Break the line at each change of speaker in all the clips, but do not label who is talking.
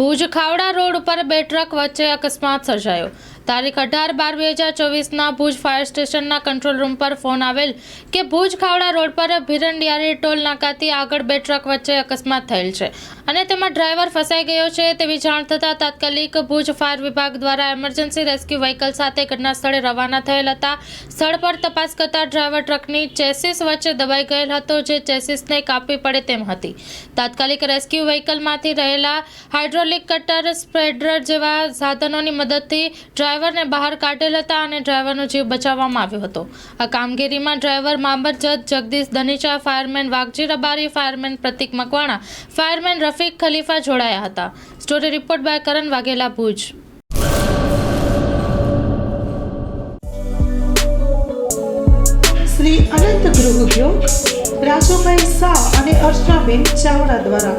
Bhuj Khavda road ઉપર બે truck વચ્ચે અકસ્માત સર્જાયો. તારીખ અઢાર બાર બે હજાર ચોવીસના ભુજ ફાયર સ્ટેશનના કંટ્રોલ રૂમ પર ફોન આવેલ કે ભુજ ખાવડા રોડ પર ભીરંડિયારી ટોલ નાકાથી આગળ બે ટ્રક વચ્ચે અકસ્માત થયેલ છે અને તેમાં ડ્રાઈવર ફસાઈ ગયો છે તેવી જાણ થતાં તાત્કાલિક ભુજ ફાયર વિભાગ દ્વારા એમરજન્સી રેસ્ક્યુ વ્હીકલ સાથે ઘટના સ્થળે રવાના થયેલ હતા. સ્થળ પર તપાસ કરતા ડ્રાઈવર ટ્રકની ચેસિસ વચ્ચે દબાઈ ગયેલ હતો જે ચેસિસને કાપવી પડે તેમ હતી. તાત્કાલિક રેસ્ક્યુ વ્હીકલમાંથી રહેલા હાઇડ્રોલિક કટર સ્પ્રેડર જેવા સાધનોની મદદથી ડ્રાઈવરને બહાર કાઢેલ હતા અને ડ્રાઈવરનો જીવ બચાવવામાં આવ્યો હતો. આ કામગીરીમાં driver Mamar Jat Jagdish Dhanicha, fireman Vaghji Rabari, fireman Pratik Makwana, fireman Rafiq Khalifa જોડાયા હતા. Story report by Karan Vaghela Bhuj.
Shri Anant Gruh Udyog, Rajubhai Shah અને અર્ચનાબેન ચાવડા દ્વારા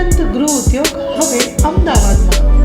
ઉપરાંત ગૃહ ઉદ્યોગ હવે અમદાવાદમાં.